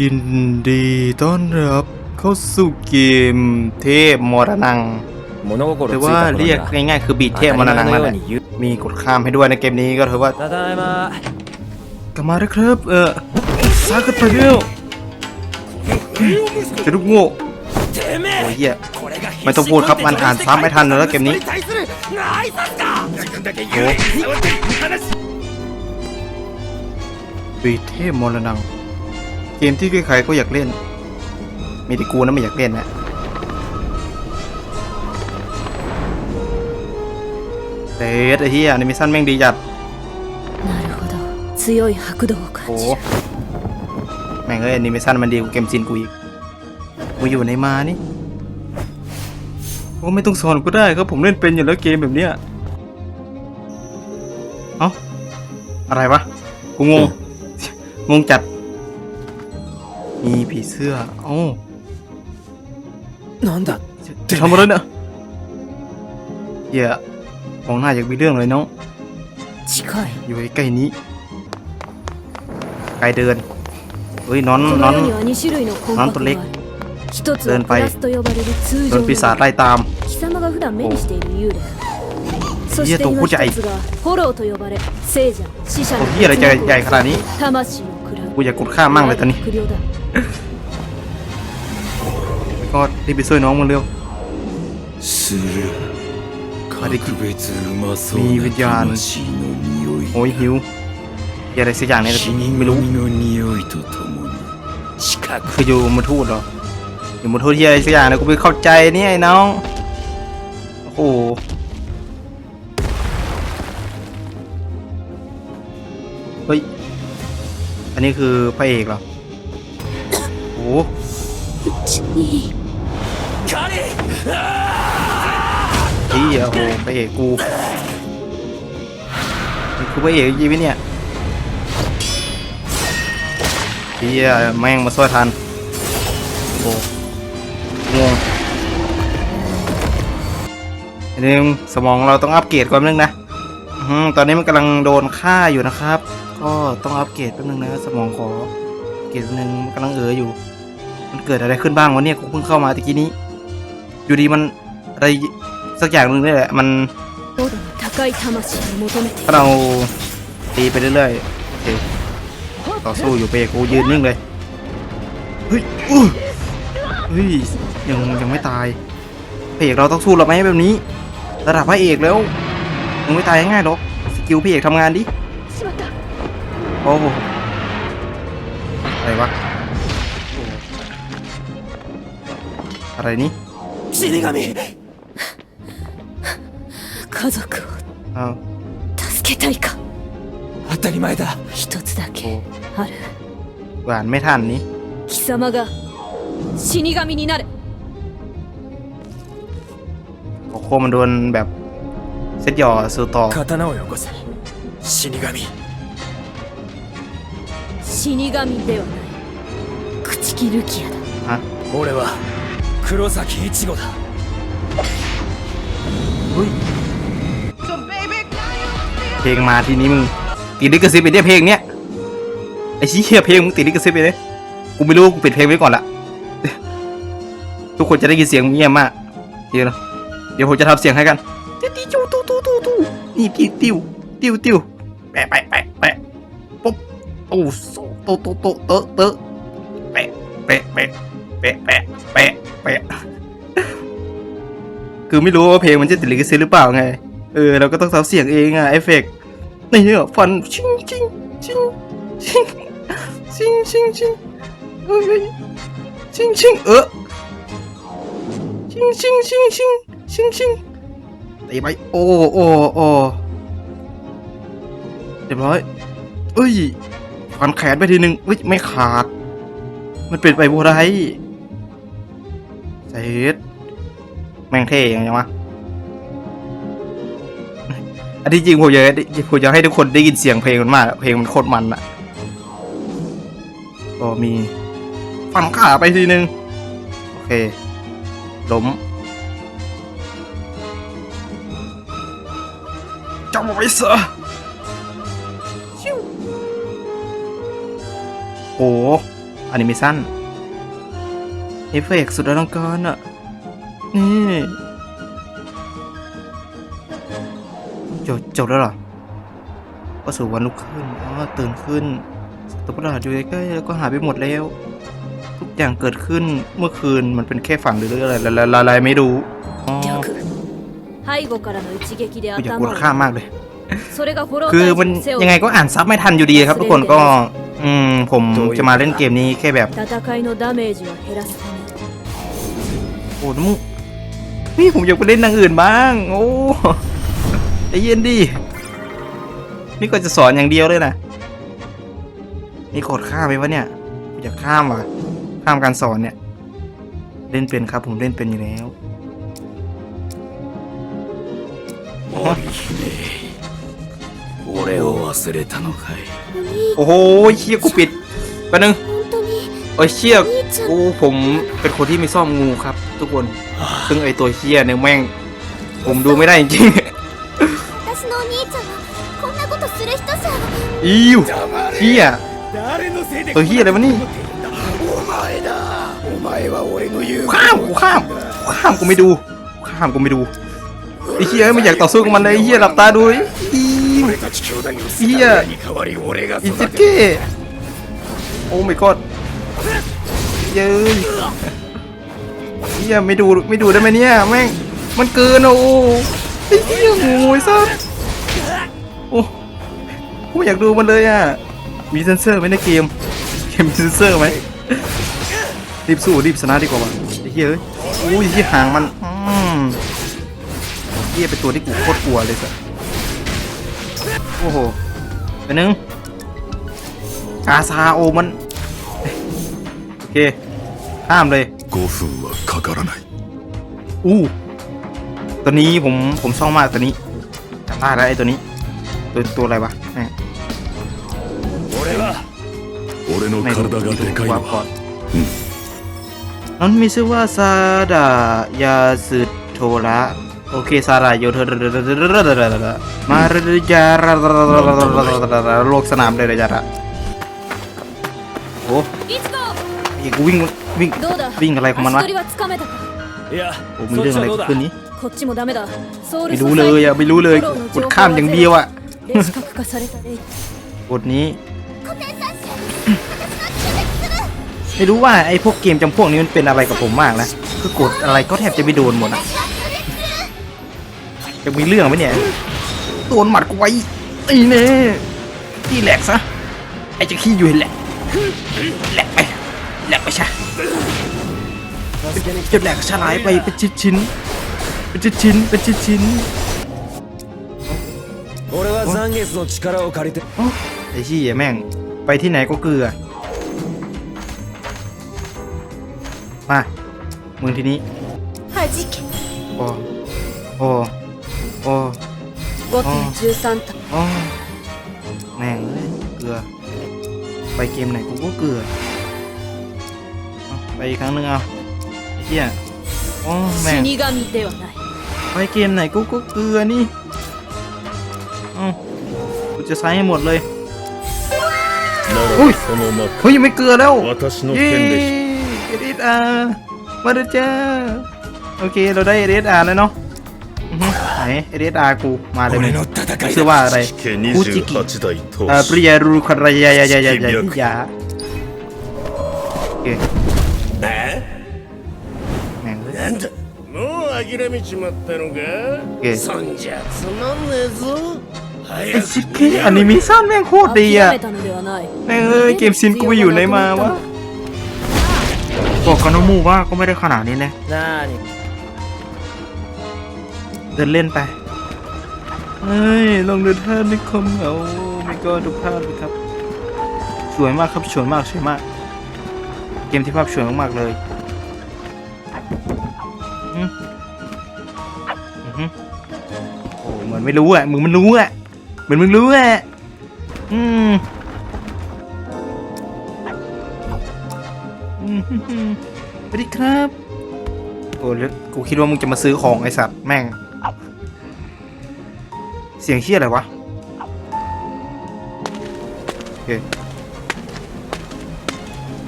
ยินดีต้อนรับเข้าสู่เกมเทพมรณังแต่ว่าเรียกง่ายๆ คือบีดเทพมรณังนั่นแหละมีกดข้ามให้ด้วยในเกมนี้ก็ถือว่ากลับมาแล้วครับ เออซากันไปเร็วจะลูกโง่โอ้ยเหี้ยไม่ต้องพูดครับมันอ่านซ้ำไม่ทันแล้วเกมนี้โอ้บีดเทพมรณัง เกมที่ใครๆก็อยากเล่น มีแต่กูนะไม่อยากเล่นนะเดทไอ้เหี้ยอนิเมชั่นแม่งดีจัดโอ้แม่งเอ้ยอนิเมชั่นมันดีกว่าเกมซินกูอีกกูอยู่ในมานี่ก็ไม่ต้องสอนก็ได้ครับผมเล่นเป็นอยู่แล้วเกมแบบเนี้ยเอ้าอะไรวะกูงงงงจัด มีผีเสื้อเอ้า なんだ จะทำอะไรเนี่ยเหี้ยมองหน้าอยากมีเรื่องเลยน้อง 近い อยู่ใกล้ๆนี้ ไกลเดิน เฮ้ยนอน こ นอน の世には2種類の魂なんとね魄がある一つเดิ は น プ ไป ラスと呼ばれる通 โด 常 น の ปีศาจไล่ตาม 貴様が普段目にしている幽霊そいやして今どこじゃい一つがフォローと呼ばれ聖者死者のโอ้เหี้ยอะไรจะใหญ่ขนาดนี้ 魂を食らう กูอยากกดข้ามั่งเลยตอนนี้ก็รีบไปช่วยน้องมันเร็วอารกมีวิญญาณโอ้ยหิวอะไรสักอย่างนตะกี้ไม่รู้คืออยู่มาทูดเหรออยู่มาทูดที่อะไรสักอย่างนะกูไม่เข้าใจนี่ไอ้น้องโอ้เฮ้ย อันนี้คือพระเอกเหรอโอ้โหいいพี่โอ้โหพระเอกกูนี่คือพระเอกจริเนี่ยพี่แม่งมาช่วยทันโอ้งงอันนี้สมองเราต้องอัปเกรดก่อนนึงนะตอนนี้มันกำลังโดนฆ่าอยู่นะครับ ก็ต้องอัปเกรดแป๊บนึงนะสมองขอเกรดหนึ่งกำลังเอออยู่ มันเกิดอะไรขึ้นบ้างวะเนี่ยกูเพิ่งเข้ามาตะกี้นี้ อยู่ดีมันอะไรสักอย่างหนึ่งนี่แหละมันเราตีไปเรื่อยๆต่อสู้อยู่เปกูยืนนิ่งเลยเฮ้ยเฮ้ยยังยังไม่ตายพระเอกเราต้องสู้เราไหมแบบนี้ ระดับพระเอกแล้วมึงไม่ตายง่ายหรอกสกิลพี่เอกทำงานดิ โอ้โหอะไรวะโอ้อะไรนี่ 死神家族を อ้าว 助けたいか当たり前だ一つだけある อ่านไม่ทันนี่ 貴様が死神になれ โอ้โคมันโดนแบบเซตหย่อสู่ต่อ 刀をよこせ死神 死神ではない朽木ルキアだฮะ 俺は黒崎一護だ เฮ้ยเพลงมาทีนี้มึงติดลิขสิทธิ์ไปเนี่ยเพลงเนี้ยไอ้ชี้เหี้ยเพลงมึงติดลิขสิทธิ์ไปเลยกูไม่รู้กูปิดเพลงไว้ก่อนละ ทุกคนจะได้ยินเสียงเงียบมากเดี๋ยวนะเดี๋ยวผมจะทำเสียงให้กันติ้วติ้วตู้ตู้ตู้ตู้นี่ติ้วติ้วติ้วติ้วแปะแปะแปะแปะปุ๊บตู้โซโ ตโตโตเตอะเตอะแปะแปะแปะแปะแปะแปะแปะคือไม่รู้ว่าเพลงมันจะติดลิขสิทธิ์หรือเปล่าไง เออเราก็ต้องทำเสียงเองอะเอฟเฟกต์นี่เนี่ยฟันชิงชิงชิงชิงชิงชิงชิงเอ้ยชิงชิงเออชิงชิงชิงชิงชิงชิงตีไปโอ้โอ้โอ้เรียบร้อยเอ้ย ฟันแขนไปทีนึงเฮ้ยไม่ขาด มันเป็นไปบัวไรเสร็จแม่งเท่ยังไงวะอันที่จริงผมอยากให้ผมอยากให้ทุกคนได้ยินเสียงเพลงมันมาก เพลงมันโคตรมันอะก็มีฟันขาไปทีนึง โอเคล้มจำไว้ซะ โอ้อนิเมชั่นเอฟเฟกสุดอลังการอะนี่จบจบแล้วหรอก็สู่วันลุกขึ้นแล้วก็ตื่นขึ้นตัวประหลาดอยู่ใกล้แล้วก็หายไปหมดแล้ว ทุกอย่างเกิดขึ้นเมื่อคืนมันเป็นแค่ฝันหรืออะไรอะไรไม่รู้อ๋อยากกวนข้ามากเลย คือมันยังไงก็อ่านซับไม่ทันอยู่ดีครับทุกคนก็ อืม ผมจะมาเล่นเกมนี้แค่แบบโอ้มึงนี่ผมอยากไปเล่นนางอื่นบ้าง โอ้ใจเย็นดินี่ก็จะสอนอย่างเดียวเลยนะนี่กดข้ามไปวะเนี่ยอยากข้ามวะข้ามการสอนเนี่ย เล่นเป็นครับ ผมเล่นเป็นอยู่แล้วโอ้ย 俺を忘れたのかい โอ้โหเชี่ยกูปิดแป๊บนึงโอ้ยเชี่ยโอ้ผมเป็นคนที่ไม่ซ่อมงูครับ ทุกคน ซึ่งไอตัวเชี่ยเนี่ยแม่ง ผมดูไม่ได้จริง 私のお兄ちゃんはこんなことする人じゃ ๆ อิวเชี่ย 誰のせいで ตัวเฮียอะไรวะนี่ お前だお前は俺の言う ข้ามกูข้ามกูข้ามกูไม่ดูกูข้ามกูไม่ดูไอ้เฮียไม่อยากต่อสู้กับมันเลยไอ้เฮียหลับตาดูไอ้ เฮียอีจิเก้โอ้ไม่กดเย้ยเฮียไม่ดูไม่ดูได้ไหมเนี่ยแม่งมันเกินโอ้เฮียงูซัดโอ้ผมอยากดูมันเลยอะมีเซนเซอร์ไหมในเกมเกมมีเซนเซอร์ไหมรีบสู้รีบชนะดีกว่าเฮียเอ้ยอุ้ยที่ห่างมันเฮียเป็นตัวที่กูโคตรกลัวเลยสัส อ้โหไปหนึ่งกาซาโอมัน โอเค ข้ามเลย 5分はかからない อู้ตัวนี้ผมผมชอบมากตัวนี้จำได้แล้วไอ้ตัวนี้ ตัวตัวอะไรวะแม่ง 俺は俺の ไม่รู้ 体がでかい ว่า の ก่อ は นนั้นมีชื่อว่าซาดายาสึโทระ โอเคซาร่าโยเธอมาเรจาระโลกสนามเลยนะจ๊ะโอ้ยกูวิ่งวิ่งวิ่งอะไรของมันวะโอ้มีเรื่องอะไรขึ้นนี้ไม่รู้เลยอะไม่รู้เลยกดข้ามอย่างเดียวอะกดนี้ไม่รู้ว่าไอ้พวกเกมจำพวกนี้มันเป็นอะไรกับผมมากนะคือกดอะไรก็แทบจะไปโดนหมดอะ จะมีเรื่องไหมเนี่ยโดนหมัดไว้ไอ้เน่ที่แหลกซะไอ้จะขี้อยู่เห็นแหละแหลกไปแหลกไปช่ะจะแหลกชะลายไปเป็นชิ้นชิ้นเป็นชิ้นชิ้นเป็นชิ้นชิ้นไอ้ชี้แม่ง ไปที่ไหนก็เกลือมามึงที่นี้โอ้โอ้ โอ้ 5点13点 โอ้แม่งเอ้ยเกลือ ไปเกมไหนกูก็เกลือเอาไปอีกครั้งหนึ่งเอาไอ้เหี้ยโอ้แม่ง 死神ではない ไปเกมไหนกูก็เกลือนี่เอ้ากูจะใช้ให้หมดเลย ならおいばその幕 เฮ้ยยังไม่เกลือแล้ว 私の เย้ 剣で เอเดสอามาเด้อจ้าโอเค เราได้เอเดสอาแล้วเนาะอื อฮึไหนเอเดสอากูมาเลยมึ 俺 ง の戦い ชื่อ だ ว่าอะไร ケ ฟูจิกิ 28代当 เอ่อป 主 ริยารูคารยายายายายายาโอเค え แม่งเลย なんだもう諦めちまったのかえそんじゃつまんねえぞ ไอชิคเก้อนิเมชั่นแม่งโคตรดี 諦 อ่ะ めたのではない แม่งเอ้ยเกมซินกูไปอยู่ไหนมาวะบอกกับน้องมูว่าก็ไม่ได้ขนาดนี้นะ なに เดินเล่นไปเฮ้ยลองเดินท่าในคอมเหงาไม่ก็ดูภาพเลยครับ สวยมากครับสวยมากสวยมาก เกมที่ภาพสวยมากๆเลยอือหืออือหือโอ้เหมือนไม่รู้อะมึงมันรู้อะเหมือนมึงรู้อะอืมอืมฮึ่มๆสวัสดีครับ โอ้แล้วกูคิดว่ามึงจะมาซื้อของไอสัตว์แม่ง สียงเชี่ยอะไรวะ โอเค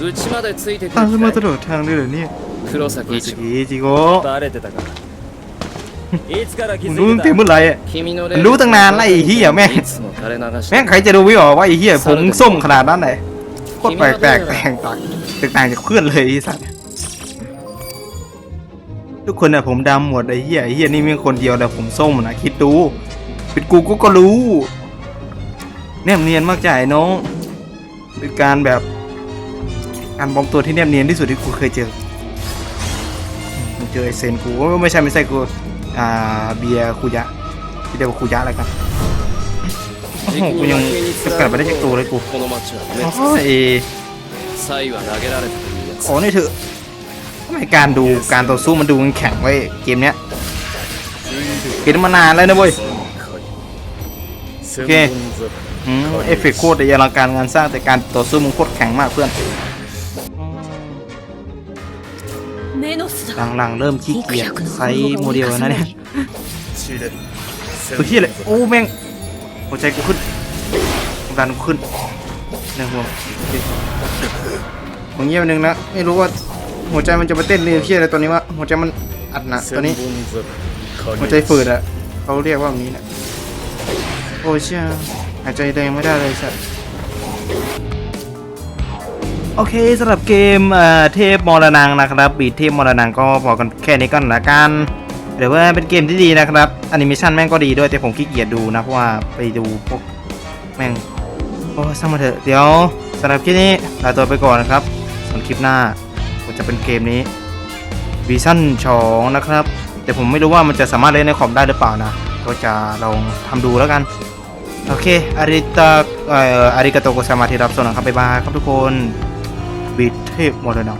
うちまでついてく ตาม る ฉันมา 気 ต か ลอดทางเลยเหรอเนี่ย 黒崎 โอ้ย 一 จิ 護 จิโก้ バレてたかいつから気 มึง づ รู้ตั้ い ง て แต่ た เมื่อไหร่อะ 君の มันรู้ตั้งนานแล้วไอ้เหี้ยแม่ง いつも垂れ流し แม่ง て ใครจะรู้ไม่ออกว่าไอ้เหี้ยผมส้มขนาดนั้นเลยโคตรแปลกแปลกแตกต่างแตกต่างจากเพื่อนเลยไอ้สัสทุกคนอะผมดำหมดไอ้เหี้ยไอ้เหี้ยนี่มีคนเดียวแต่ผมส้มนะคิดดู เป็นกูกูก็รู้เนี้ยเนียนมากใจน้อง เป็นการแบบการปลอมตัวที่เนียเนียนที่สุดที่กูเคยเจอเจอไอเซนกูไม่ใช่ไม่ใช่กูอ่าเบียคุยะที่เรียกว่าคุยะอะไรกันโอ้โหกูยังจะกลับมาได้จากตัวเลยกูโอ้ยขอหนี่เถอะทำไมการดูการต่อสู้มันดูมันแข็งไว้เกมเนี้ยเป็นมานานแล้วนะเว้ย โอเคเอฟเฟกต์โคตรแต่อลังการงานสร้างแต่การต่อสู้มึงโคตรแข็งมากเพื่อนหลังๆเริ่มขี้เกียจใช้โมเดลนะเนี่ยตัวที่อะไรโอ้แม่งหัวใจกูขึ้นดันกูขึ้นนะห่วงของเงียบนึงนะไม่รู้ว่าหัวใจมันจะมาเต้นเรียนที่อะไรตอนนี้วะหัวใจมันอัดหนักตอนนี้หัวใจฝืดอะเขาเรียกว่าแบบนี้นะ โอ้เชี่ยหายใจแรงไม่ได้เลยสัสโอเคสำหรับเกมเอ่อเทพมรณงนะครับบีทเทพมรณงก็พอกันแค่นี้ก่อนละกันหรือว่าเป็นเกมที่ดีนะครับแอนิเมชันแม่งก็ดีด้วยแต่ผมขี้เกียจดูนะเพราะว่าไปดูพวกแม่งโอ้ช่างมาเถอะเดี๋ยวสำหรับคลิปนี้ลาตัวไปก่อนนะครับส่วนคลิปหน้าผมจะเป็นเกมนี้วีชั่นสองนะครับ แต่ผมไม่รู้ว่ามันจะสามารถเล่นในคอมได้หรือเปล่านะ ก็จะลองทำดูแล้วกัน โอเคอาริตาเอ่ออาริกาโตโกซามาที่รับชมนะครับบ๊ายบายครับทุกคนบิดเทพโมเดล